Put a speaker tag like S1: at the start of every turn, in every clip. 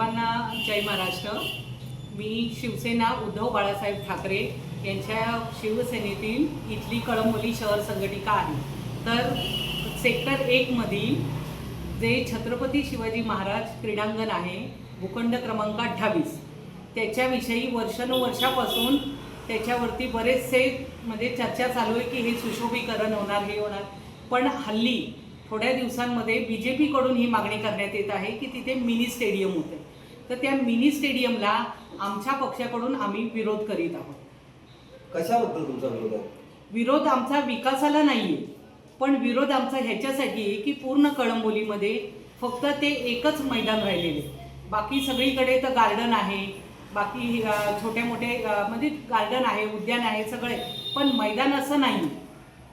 S1: सर्वांना जय महाराष्ट्र. मी शिवसेना उद्धव बाळासाहेब ठाकरे यांच्या शिवसेनेतील इथली कळंबोली शहर संघटिका आहे. तर सेक्टर एकमधील जे छत्रपती शिवाजी महाराज क्रीडांगण आहे भूखंड क्रमांक अठ्ठावीस त्याच्याविषयी वर्षानुवर्षापासून त्याच्यावरती बरेचसे म्हणजे चर्चा चालू आहे की हे सुशोभीकरण होणार हे होणार. पण हल्ली थोड्या दिवसांमध्ये बी जे पीकडून ही मागणी करण्यात येत आहे की तिथे मिनी स्टेडियम होते. तर त्या मिनी स्टेडियमला आमच्या पक्षाकडून आम्ही विरोध करीत आहोत.
S2: कशाबद्दल तुमचा विरोध आहे?
S1: विरोध आमचा विकासाला नाही आहे पण विरोध आमचा ह्याच्यासाठी आहे की पूर्ण कळंबोलीमध्ये फक्त ते एकच मैदान राहिलेले बाकी सगळीकडे तर गार्डन आहे. बाकी छोटे मोठे म्हणजे गार्डन आहे उद्यान आहे सगळे. पण मैदान असं नाही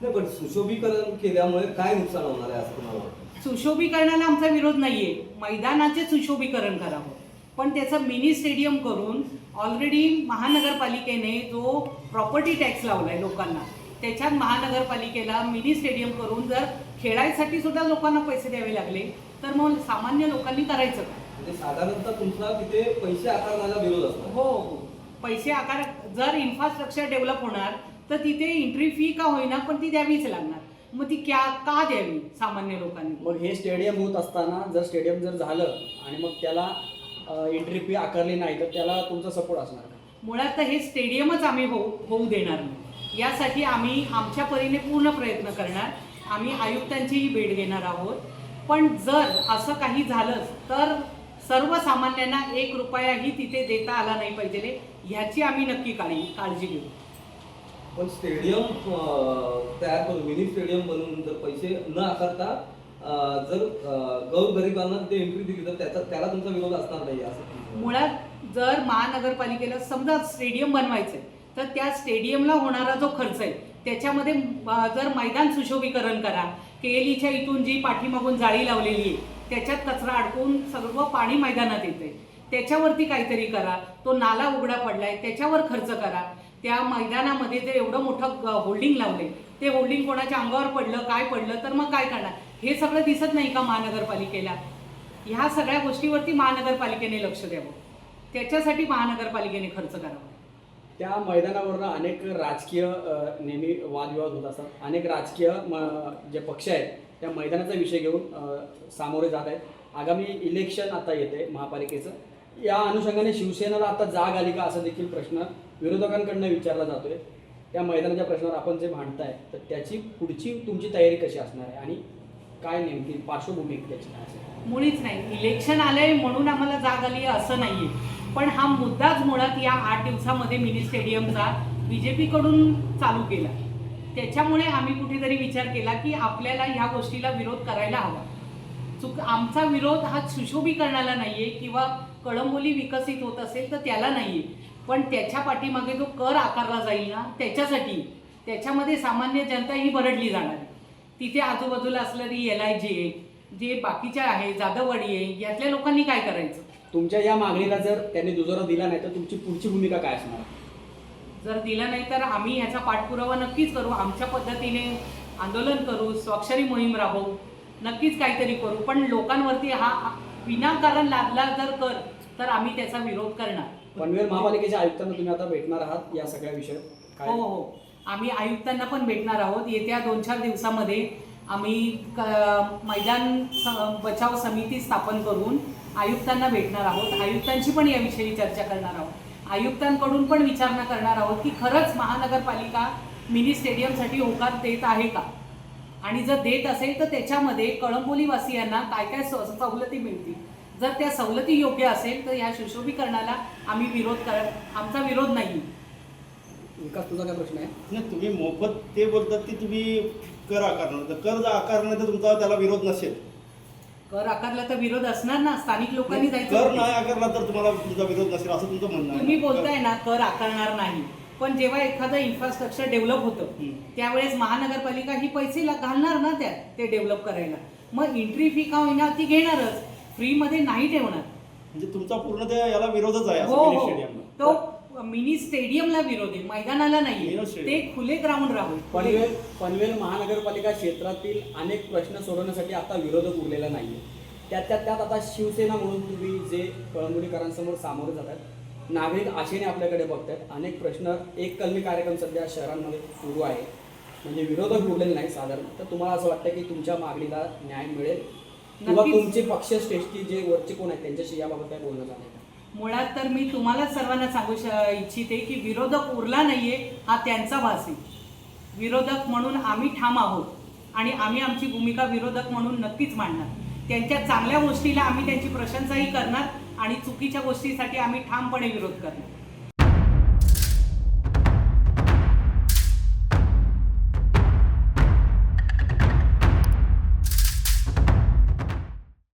S2: नाही पण सुशोभीकरण केल्यामुळे काय नुकसान होणार आहे असं तुम्हाला
S1: सुशोभीकरणाला आमचा विरोध नाहीये. मैदानाचे सुशोभीकरण करावं. पण त्याचं मिनी स्टेडियम करून ऑलरेडी महानगरपालिकेने जो प्रॉपर्टी टॅक्स लावलाय लोकांना त्याच्यात महानगरपालिकेला मिनी स्टेडियम करून जर खेळायसाठी सुद्धा लोकांना पैसे द्यावे लागले तर मग सामान्य लोकांनी करायचं काय?
S2: म्हणजे साधारणतः तुमचा तिथे पैसे आकारण्याला विरोध असणार
S1: हो हो. पैसे आकार जर इन्फ्रास्ट्रक्चर डेव्हलप होणार तर तिथे एंट्री फी का होईना पण ती द्यावीच लागणार. मग ती क्या का द्यावी सामान्य लोकांनी?
S3: मग हे स्टेडियम होत असताना जर स्टेडियम जर झालं आणि मग त्याला एंट्री फी आकारली नाही तर त्याला तुमचा सपोर्ट असणार का?
S1: मुळात तर हे स्टेडियमच आम्ही होऊ होऊ देणार नाही. यासाठी आम्ही आमच्या परीने पूर्ण प्रयत्न करणार. आम्ही आयुक्तांचीही भेट घेणार आहोत. पण जर असं काही झालंच तर सर्वसामान्यांना एक रुपयाही तिथे देता आला नाही पाहिजे. ह्याची आम्ही नक्की काळजी काळजी घेऊ.
S2: पण स्टेडियम तयार करून मिनी स्टेडियम बनवून जर पैसे न आकारता जर गौर गरिबांना ते एंट्री दिली तर त्याचा त्याला तुमचा विरोध असणार नाही असं
S1: मुळात जर महानगरपालिकेला समजा स्टेडियम बनवायचंय तर त्या स्टेडियमला होणारा जो खर्च आहे त्याच्यामध्ये जर मैदान सुशोभीकरण करा केलीच्या इथून जी पाठीमागून जाळी लावलेली आहे त्याच्यात कचरा अडकून सर्व पाणी मैदानात येते त्याच्यावरती काहीतरी करा तो नाला उघडा पडलाय त्याच्यावर खर्च करा. त्या मैदानामध्ये जे एवढं मोठं होल्डिंग लावले ते होल्डिंग कोणाच्या अंगावर पडलं काय पडलं तर मग काय करणार? हे सगळं दिसत नाही का महानगरपालिकेला? ह्या सगळ्या गोष्टीवरती महानगरपालिकेने लक्ष द्यावं. त्याच्यासाठी महानगरपालिकेने खर्च करावा.
S3: त्या मैदानावरून अनेक राजकीय नेहमी वादविवाद होत असतात. अनेक राजकीय म- जे पक्ष आहेत त्या मैदानाचा विषय घेऊन सामोरे जात आहेत. आगामी इलेक्शन आता येते महापालिकेचं. या अनुषंगाने शिवसेनेला आता जाग आली का असा देखील प्रश्न विरोधकांकडनं विचारला जातोय. त्या मैदानाच्या प्रश्नावर आपण जे मांडताय तर त्याची पुढची तुमची तयारी कशी असणार आहे? आणि काय नेमकी पार्श्वभूमी त्याची काय असेल
S1: मुळीच नाही. इलेक्शन आलंय म्हणून आम्हाला जाग आली आहे असं नाहीये. पण हा मुद्दाच मुळात या आठ दिवसामध्ये मिनी स्टेडियमचा बीजेपी कडून चालू केला. त्याच्यामुळे आम्ही कुठेतरी विचार केला की आपल्याला ह्या गोष्टीला विरोध करायला हवा. चुक आमचा विरोध हा सुशोभीकरणाला नाहीये किंवा कळंबोली विकसित होत असेल तर त्याला नाहीये. पण त्याच्या पाठीमागे जो कर आकारला जाईल ना त्याच्यासाठी. त्याच्यामध्ये सामान्य जनता ही भरडली जाणार आहे. तिथे आजूबाजूला असणारी एल आय जी आहे जे बाकीच्या आहे जाधववाडी आहे यातल्या लोकांनी काय करायचं?
S3: तुमच्या या मागणीला जर त्यांनी दुजोरा दिला नाही तर तुमची पुढची भूमिका काय असणार?
S1: जर दिलं नाही तर आम्ही ह्याचा पाठपुरावा नक्कीच करू आमच्या पद्धतीने आंदोलन करू स्वाक्षरी मोहीम राबवू नक्कीच काहीतरी करू पण लोकांवरती हा विनाकारण लादला जर कर तर आम्ही त्याचा विरोध करणार.
S3: पनवेल महापालिकेच्या आयुक्तांना तुम्ही आता भेटणार आहात या सगळ्या विषयात काय?
S1: हो हो. आम्ही आयुक्तांना पण भेटणार आहोत. येत्या दोन चार दिवसामध्ये आम्ही क- मैदान स- बचाव समिती स्थापन करून आयुक्तांना भेटणार आहोत. आयुक्तांची पण याविषयी चर्चा करणार आहोत. आयुक्तांकडून पण विचारणा करणार आहोत की खरंच महानगरपालिका मिनी स्टेडियमसाठी होकार देत आहे का? आणि जर देत असेल तर त्याच्यामध्ये कळंबोलीवासियांना काय काय स- सवलती मिळतील? जर त्या सवलती योग्य असेल तर या सुशोभीकरणाला आम्ही विरोध कर आमचा विरोध नाही
S3: विकास तुझा काय प्रश्न आहे?
S4: नाही तुम्ही मोफत ते बोलतात की तुम्ही कर आकारणार. तर कर जर आकारणार तर तुमचा त्याला विरोध नसेल.
S1: कर आकारला तर विरोध असणार ना? स्थानिक लोकांनी
S4: कर
S1: जायचं
S4: नाही आकारला तर तुम्हाला तुमचा विरोध नसेल असं तुमचं म्हणणं आहे.
S1: तुम्ही
S4: ना?
S1: बोलताय ना कर आकारणार नाही. पण जेव्हा एखादं इन्फ्रास्ट्रक्चर डेव्हलप होतं
S4: हम्म.
S1: त्यावेळेस महानगरपालिका ही पैसे ला- घालणार ना त्यात ते डेव्हलप करायला. मग एंट्री फी का होईना ती घेणारच. फ्रीमध्ये नाही ठेवणार.
S4: म्हणजे तुमचा पूर्ण त्या याला विरोधच आहे
S1: हो
S4: असं
S1: हो.
S4: स्टेडियमला
S1: तो मिनी स्टेडियमला विरोध आहे मैदानाला
S4: स्टेडियम.
S1: ते खुले ग्राउंड राहू.
S3: पनवेल पनवेल महानगरपालिका क्षेत्रातील अनेक प्रश्न सोडवण्यासाठी आता विरोधक उरलेला नाहीये. त्यात त्यात त्यात आता शिवसेना म्हणून तुम्ही जे कळंबोलीकरांसमोर सामोरे जात आहेत नागरिक आशेने आपल्याकडे बघतायत अनेक प्रश्न एक कलमी कार्यक्रम सध्या शहरांमध्ये सुरू आहे. म्हणजे विरोधक उरलेले नाही साधारण. तर तुम्हाला असं वाटतं की तुमच्या मागणीला न्याय मिळेल? किंवा. तुमचे पक्षश्रेष्ठी जे वरचे कोण आहेत त्यांच्याशी याबाबत काय बोलणं झालं
S1: मुळात तर मी तुम्हाला सर्वांना सांगू श- इच्छिते की विरोधक उरला नाहीये हा त्यांचा भास आहे. विरोधक म्हणून आम्ही ठाम आहोत आणि आम्ही आमची भूमिका विरोधक म्हणून नक्कीच मांडणार. त्यांच्या चांगल्या गोष्टीला आम्ही त्यांची प्रशंसाही करणार आणि चुकीच्या गोष्टीसाठी आम्ही ठामपणे विरोध करणार.